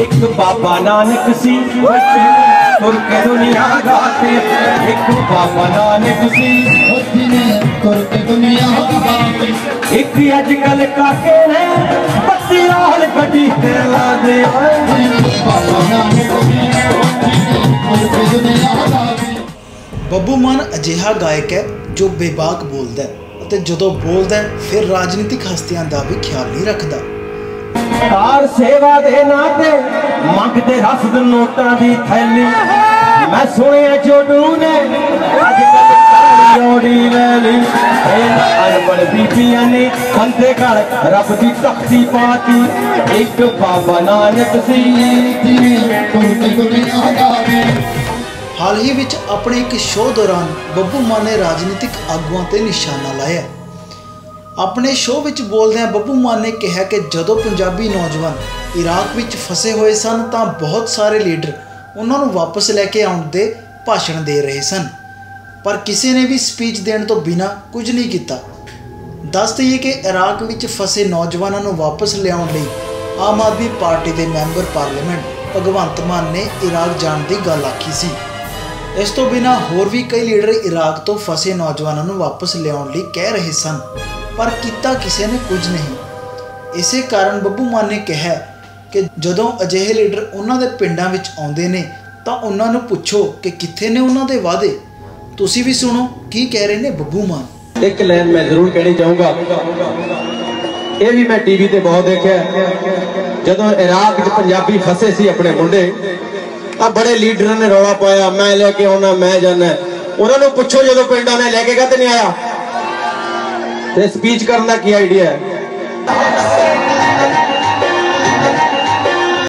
ਇੱਕ ਬਾਬਾ ਨਾਨਕ ਸੀ। ਤੁਰ ਕੇ ਦੁਨੀਆ ਗਾਤੇ। ਇੱਕ ਬਾਬਾ ਨਾਨਕ ਸੀ। ਤੁਰ ਕੇ ਦੁਨੀਆ ਗਾਵੇ ਇੱਕ ਅੱਜ ਕੱਲ ਕਾਕੇ ਨੇ ਪੱਤੀ ਲਾਲ ਗੱਡੀ ਤੇ ਲਾਦੇ ਓਏ ਬਾਬਾ ਨਾਨਕ ਜਿਹਨੇ ਤੁਰ ਕੇ ਦੁਨੀਆ ਗਾਵੇ ਬੱਬੂ ਮਾਨ ਅਜਿਹਾ ਗਾਇਕ ਹੈ ਜੋ ਬੇਬਾਕ ਬੋਲਦਾ ਹੈ ਅਤੇ ਜਦੋਂ ਬੋਲਦਾ ਹੈ, ਫਿਰ ਰਾਜਨੀਤਿਕ ਹਸਤੀਆਂ ਦਾ ਵੀ ਖਿਆਲ ਨਹੀਂ ਰੱਖਦਾ। ਕਾਰ ਸੇਵਾ ਦੇ ਨਾਂ ਤੇ ਮੰਗਦੇ ਰਸਦ ਨੋਟਾਂ ਦੀ ਥੈਲੀ। ਮੈਂ ਸੁਣਿਆ ਜੋਡੂ ਨੇ ਅੱਜ ਕੱਲ ਜੋੜੀ ਲੈ ਇਹਨਾਂ ਅਨਪੜ ਬੀਬੀਆਂ ਨੇ ਬੰਦੇ ਘਰ ਰੱਬ ਦੀ ਤਖਤੀ ਪਾਤੀ। ਇੱਕ ਬਾਬਾ ਨਾਨਕ ਸੀ ਜਿਹਨੇ ਤੁਰ ਦੁਨੀਆ ਗਾਵੇ ਹਾਲ ਹੀ ਵਿੱਚ ਆਪਣੇ ਇੱਕ ਸ਼ੋਅ ਦੌਰਾਨ ਬੱਬੂ ਮਾਨ ਨੇ ਰਾਜਨੀਤਿਕ ਆਗੂਆਂ ਤੇ ਨਿਸ਼ਾਨਾ ਲਾਇਆ। ਆਪਣੇ ਸ਼ੋਅ ਵਿੱਚ ਬੋਲਦਿਆਂ ਬੱਬੂ ਮਾਨ ਨੇ ਕਿਹਾ ਕਿ ਜਦੋਂ ਪੰਜਾਬੀ ਨੌਜਵਾਨ ਇਰਾਕ ਵਿੱਚ ਫਸੇ ਹੋਏ ਸਨ ਤਾਂ ਬਹੁਤ ਸਾਰੇ ਲੀਡਰ ਉਹਨਾਂ ਨੂੰ ਵਾਪਸ ਲੈ ਕੇ ਆਉਣ ਦੇ ਭਾਸ਼ਣ ਦੇ ਰਹੇ ਸਨ। ਪਰ ਕਿਸੇ ਨੇ ਵੀ ਸਪੀਚ ਦੇਣ ਤੋਂ ਬਿਨਾਂ ਕੁਝ ਨਹੀਂ ਕੀਤਾ। ਦੱਸ ਦਈਏ ਕਿ ਇਰਾਕ ਵਿੱਚ ਫਸੇ ਨੌਜਵਾਨਾਂ ਨੂੰ ਵਾਪਸ ਲਿਆਉਣ ਲਈ ਆਮ ਆਦਮੀ ਪਾਰਟੀ ਦੇ ਮੈਂਬਰ ਪਾਰਲੀਮੈਂਟ ਭਗਵੰਤ ਮਾਨ ਨੇ ਇਰਾਕ ਜਾਣ ਦੀ ਗੱਲ ਆਖੀ ਸੀ। ਇਸ ਤੋਂ ਬਿਨਾਂ ਹੋਰ ਵੀ ਕਈ ਲੀਡਰ ਇਰਾਕ ਤੋਂ ਫਸੇ ਨੌਜਵਾਨਾਂ ਨੂੰ ਵਾਪਸ ਲਿਆਉਣ ਲਈ ਕਹਿ ਰਹੇ ਸਨ। ਪਰ ਕੀਤਾ ਕਿਸੇ ਨੇ ਕੁਝ ਨਹੀਂ। ਇਸੇ ਕਾਰਨ ਬੱਬੂ ਮਾਨ ਨੇ ਕਿਹਾ ਕਿ ਜਦੋਂ ਅਜਿਹੇ ਲੀਡਰ ਉਹਨਾਂ ਦੇ ਪਿੰਡਾਂ ਵਿੱਚ ਆਉਂਦੇ ਨੇ, ਤਾਂ ਉਹਨਾਂ ਨੂੰ ਪੁੱਛੋ ਕਿ ਕਿੱਥੇ ਨੇ ਉਹਨਾਂ ਦੇ ਵਾਅਦੇ। ਤੁਸੀਂ ਵੀ ਸੁਣੋ ਕੀ ਕਹਿ ਰਹੇ ਨੇ ਬੱਬੂ ਮਾਨ। ਇੱਕ ਲਾਈਨ ਮੈਂ ਜ਼ਰੂਰ ਕਹਿਣੀ ਚਾਹੂੰਗਾ। ਇਹ ਵੀ ਮੈਂ ਟੀਵੀ ਤੇ ਬਹੁਤ ਦੇਖਿਆ। ਜਦੋਂ ਇਰਾਕ 'ਚ ਪੰਜਾਬੀ ਫਸੇ ਸੀ ਆਪਣੇ ਮੁੰਡੇ ਆ ਬੜੇ ਲੀਡਰਾਂ ਨੇ ਰੌਲਾ ਪਾਇਆ, ਮੈਂ ਲੈ ਕੇ ਆਉਣਾ, ਮੈਂ ਜਾਣਾ। ਉਹਨਾਂ ਨੂੰ ਪੁੱਛੋ ਜਦੋਂ ਪਿੰਡਾਂ ਨੇ ਲੈ ਕੇ ਕਦ ਨਹੀਂ ਆਇਆ। ਤੇ ਸਪੀਚ ਕਰਨ ਦਾ ਕੀ ਆਈਡੀਆ ਹੈ?